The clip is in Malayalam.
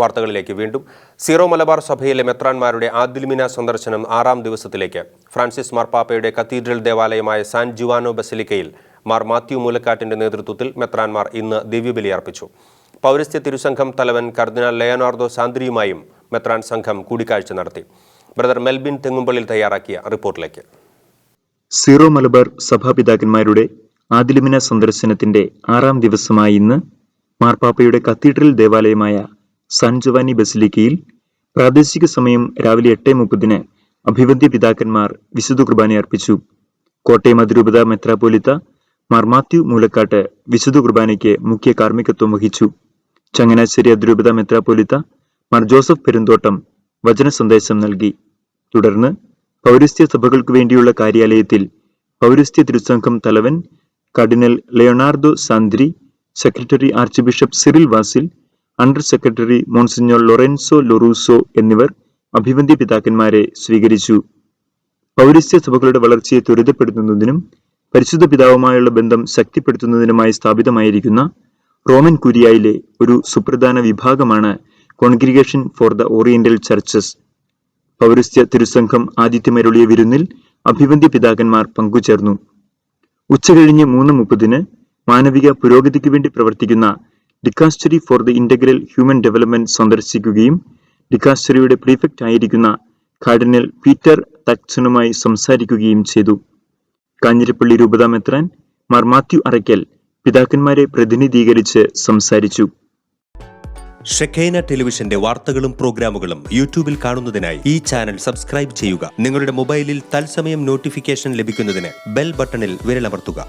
വാർത്തകളിലേക്ക് വീണ്ടും. സീറോ മലബാർ സഭയിലെ മെത്രാൻമാരുടെ ആദിൽമിന സന്ദർശനം ആറാം ദിവസത്തിലേക്ക്. ഫ്രാൻസിസ് മാർപ്പാപ്പയുടെ കത്തീഡ്രൽ ദേവാലയമായ സാൻ ജുവാനോ ബസിലിക്കയിൽ മാർ മാത്യു മൂലക്കാട്ടിന്റെ നേതൃത്വത്തിൽ മെത്രാൻമാർ ഇന്ന് ദിവ്യബലി അർപ്പിച്ചു. പൗരസ്ത്യ തിരുസംഘം തലവൻ കർദിനാൾ ലയനാർദോ സാന്ദ്രിയുമായും മെത്രാൻ സംഘം കൂടിക്കാഴ്ച നടത്തി. ബ്രദർ മെൽബിൻ തെങ്ങുമ്പള്ളിൽ തയ്യാറാക്കിയ റിപ്പോർട്ടിലേക്ക്. സീറോ മലബാർ സഭാപിതാക്കന്മാരുടെ ആദിലുമിന സന്ദർശനത്തിന്റെ ആറാം ദിവസമായ ഇന്ന് മാർപ്പാപ്പയുടെ കത്തീഡ്രൽ ദേവാലയമായ സാൻ ജവാനി ബസിലിക്കയിൽ പ്രാദേശിക സമയം രാവിലെ എട്ട് മുപ്പതിന് അഭിവന്ദ്യ പിതാക്കന്മാർ വിശുദ്ധ കുർബാന അർപ്പിച്ചു. കോട്ടയം അതിരൂപത മെത്രാപോലിത്ത മാർ മാത്യു മൂലക്കാട്ട് വിശുദ്ധ കുർബാനയ്ക്ക് മുഖ്യ കാർമ്മികത്വം വഹിച്ചു. ചങ്ങനാശ്ശേരി അതിരൂപത മെത്രാപോലിത്ത മാർ ജോസഫ് പെരുന്തോട്ടം വചന സന്ദേശം നൽകി. തുടർന്ന് പൗരസ്ത്യ സഭകൾക്ക് വേണ്ടിയുള്ള കാര്യാലയത്തിൽ പൗരസ്ത്യ തിരുസംഘം തലവൻ cardinal Leonardo Sandri secretary archbishop Cyril Vasil under secretary monsignor Lorenzo Lorusso എന്നിവർ അഭിവന്ദ്യ പിതാക്കന്മാരെ സ്വീകരിച്ചു. പൗരസ്ത്യ സഭകളുടെ വളർച്ചയെ ത്വരിതപ്പെടുത്തുന്നതിനും പരിശുദ്ധ പിതാവുമായുള്ള ബന്ധം ശക്തിപ്പെടുത്തുന്നതിനുമായി സ്ഥാപിതമായിരിക്കുന്ന റോമൻ കുരിയായിലെ ഒരു സുപ്രധാന വിഭാഗമാണ് congregation for the oriental churches. പൗരസ്ത്യ തിരുസംഘം ആദിത്യമരുളിയ വിരുന്നിൽ അഭിവന്ദ്യ പിതാക്കന്മാർ പങ്കുചേർന്നു. ഉച്ചകഴിഞ്ഞ് മൂന്ന് മുപ്പതിന് മാനവിക പുരോഗതിക്ക് വേണ്ടി പ്രവർത്തിക്കുന്ന dicastery for the integral human development സന്ദർശിക്കുകയും ഡിക്കാസ്റ്ററിയുടെ പ്രീഫെക്റ്റ് ആയിരിക്കുന്ന കാർഡിനൽ പീറ്റർ തക്സനുമായി സംസാരിക്കുകയും ചെയ്തു. കാഞ്ഞിരപ്പള്ളി രൂപതാ മെത്രാൻ മാർ മാത്യു അറയ്ക്കൽ പിതാക്കന്മാരെ പ്രതിനിധീകരിച്ച് സംസാരിച്ചു. ഷെഖൈന ടെലിവിഷന്റെ വാർത്തകളും പ്രോഗ്രാമുകളും യൂട്യൂബിൽ കാണുന്നതിനായി ഈ ചാനൽ സബ്സ്ക്രൈബ് ചെയ്യുക. നിങ്ങളുടെ മൊബൈലിൽ തത്സമയം നോട്ടിഫിക്കേഷൻ ലഭിക്കുന്നതിന് ബെൽ ബട്ടണിൽ വിരലമർത്തുക.